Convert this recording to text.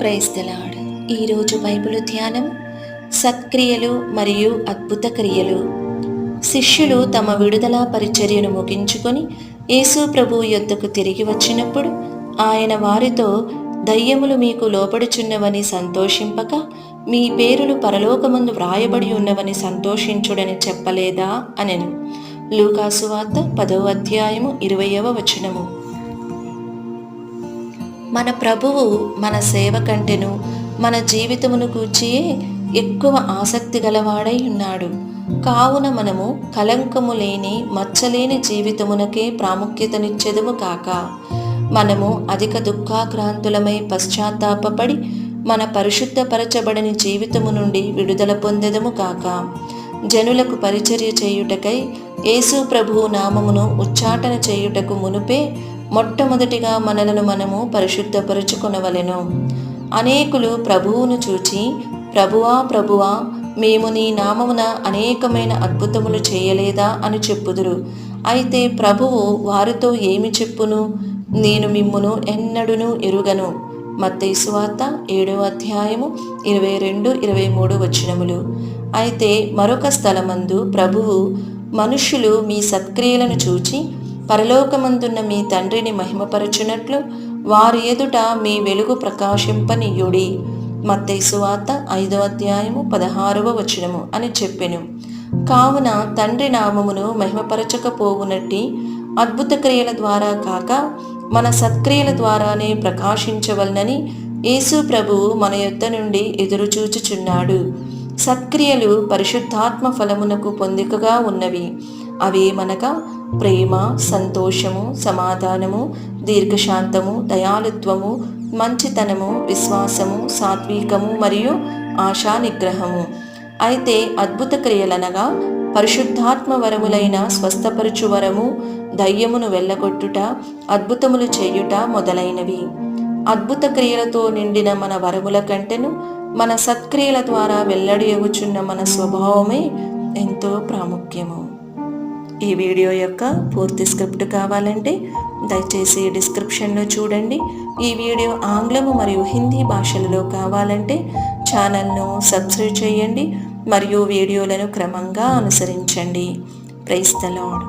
Praise the Lord ఈరోజు Bible ధ్యానం సత్క్రియలు మరియు అద్భుత క్రియలు. శిష్యులు తమ విడుదల పరిచర్యను ముగించుకొని యేసు ప్రభు యొద్దకు తిరిగి వచ్చినప్పుడు ఆయన వారితో దయ్యములు మీకు లోపడుచున్నవని సంతోషింపక మీ పేరులు పరలోకమందు వ్రాయబడి ఉన్నవని సంతోషించుడని చెప్పలేదా? అనెను. లూకాసు వార్త పదవ అధ్యాయము ఇరవయవ వచనము. మన ప్రభువు మన సేవ కంటెను మన జీవితమును కూర్చియే ఎక్కువ ఆసక్తి గలవాడై ఉన్నాడు. కావున మనము కలంకము లేని మచ్చలేని జీవితమునకే ప్రాముఖ్యతనిచ్చెదము కాక మనము అధిక దుఃఖాక్రాంతులమై పశ్చాత్తాపపడి మన పరిశుద్ధపరచబడని జీవితము నుండి విడుదల పొందెదము కాక జనులకు పరిచర్య చేయుటకై యేసు ప్రభువు నామమును ఉచ్చాటన చేయుటకు మునుపే మొట్టమొదటిగా మనలను మనము పరిశుద్ధపరుచుకొనవలెను. అనేకులు ప్రభువును చూచి ప్రభువా ప్రభువా మేము నీ నామమున అనేకమైన అద్భుతములు చేయలేదా? అని చెప్పుదురు. అయితే ప్రభువు వారితో ఏమి చెప్పును? నేను మిమ్మును ఎన్నడును ఎరుగను. మత్తైసువార్త ఏడవ అధ్యాయము ఇరవై రెండు ఇరవై మూడు వచ్చినములు అయితే మరొక స్థలమందు ప్రభువు మనుష్యులు మీ సత్క్రియలను చూచి పరలోకమందున్న మీ తండ్రిని మహిమపరచునట్లు వారి ఎదుట మీ వెలుగు ప్రకాశింపనీయుడి. మత్తైసువార్త ఐదో అధ్యాయము పదహారవ వచనము అని చెప్పెను. కావున తండ్రి నామమును మహిమపరచకపోవునట్టి అద్భుత క్రియల ద్వారా కాక మన సత్క్రియల ద్వారానే ప్రకాశించవలనని యేసు ప్రభువు మన యొద్ద నుండి ఎదురుచూచుచున్నాడు. సత్క్రియలు పరిశుద్ధాత్మ ఫలమునకు పొందికగా ఉన్నవి. అవేమనగా ప్రేమ సంతోషము సమాధానము దీర్ఘశాంతము దయాలుత్వము మంచితనము విశ్వాసము సాత్వికము మరియు ఆశా నిగ్రహము అయితే అద్భుత క్రియలనగా పరిశుద్ధాత్మ వరములైన స్వస్థపరుచు వరము దయ్యమును వెళ్ళగొట్టుట అద్భుతములు చేయుట మొదలైనవి. అద్భుత క్రియలతో నిండిన మన వరముల కంటెను మన సత్క్రియల ద్వారా వెల్లడియగుచున్న మన స్వభావమే ఎంతో ప్రాముఖ్యము. ఈ వీడియో యొక్క పూర్తి స్క్రిప్ట్ కావాలంటే దయచేసి డిస్క్రిప్షన్లో చూడండి. ఈ వీడియో ఆంగ్లము మరియు హిందీ భాషలలో కావాలంటే ఛానల్ను సబ్స్క్రైబ్ చేయండి మరియు వీడియోలను క్రమంగా అనుసరించండి. Price the lord